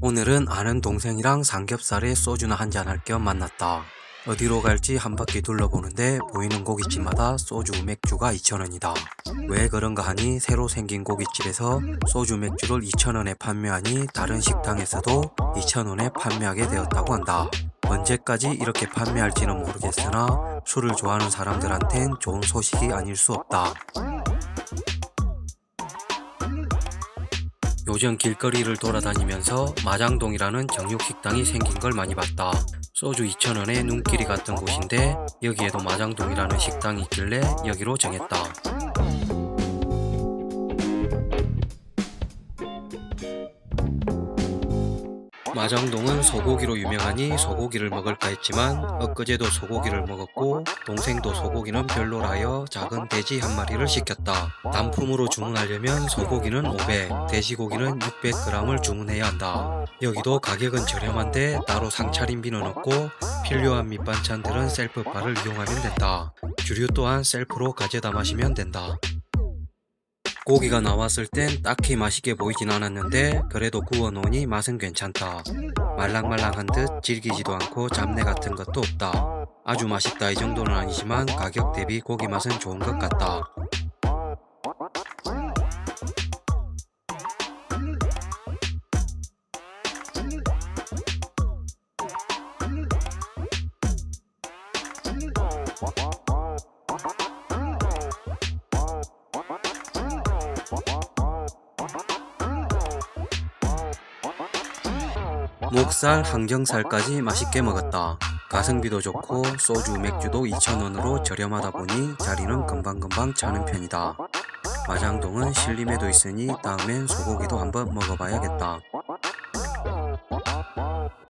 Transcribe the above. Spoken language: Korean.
오늘은 아는 동생이랑 삼겹살에 소주나 한잔 할 겸 만났다. 어디로 갈지 한 바퀴 둘러보는데 보이는 고깃집마다 소주 맥주가 2,000원이다. 왜 그런가 하니 새로 생긴 고깃집에서 소주 맥주를 2,000원에 판매하니 다른 식당에서도 2,000원에 판매하게 되었다고 한다. 언제까지 이렇게 판매할지는 모르겠으나 술을 좋아하는 사람들한텐 좋은 소식이 아닐 수 없다. 요즘 길거리를 돌아다니면서 마장동이라는 정육식당이 생긴 걸 많이 봤다. 소주 2,000원에 눈길이 갔던 곳인데 여기에도 마장동이라는 식당이 있길래 여기로 정했다. 마장동은 소고기로 유명하니 소고기를 먹을까 했지만 엊그제도 소고기를 먹었고 동생도 소고기는 별로라 하여 작은 돼지 한 마리를 시켰다. 단품으로 주문하려면 소고기는 500, 돼지고기는 600g을 주문해야 한다. 여기도 가격은 저렴한데 따로 상차림비는 없고 필요한 밑반찬들은 셀프바를 이용하면 된다. 주류 또한 셀프로 가져다 마시면 된다. 고기가 나왔을 땐 딱히 맛있게 보이진 않았는데 그래도 구워놓으니 맛은 괜찮다. 말랑말랑한 듯 질기지도 않고 잡내 같은 것도 없다. 아주 맛있다 이 정도는 아니지만 가격 대비 고기 맛은 좋은 것 같다. 목살, 항정살까지 맛있게 먹었다. 가성비도 좋고 소주, 맥주도 2,000원으로 저렴하다 보니 자리는 금방금방 차는 편이다. 마장동은 신림에도 있으니 다음엔 소고기도 한번 먹어봐야겠다.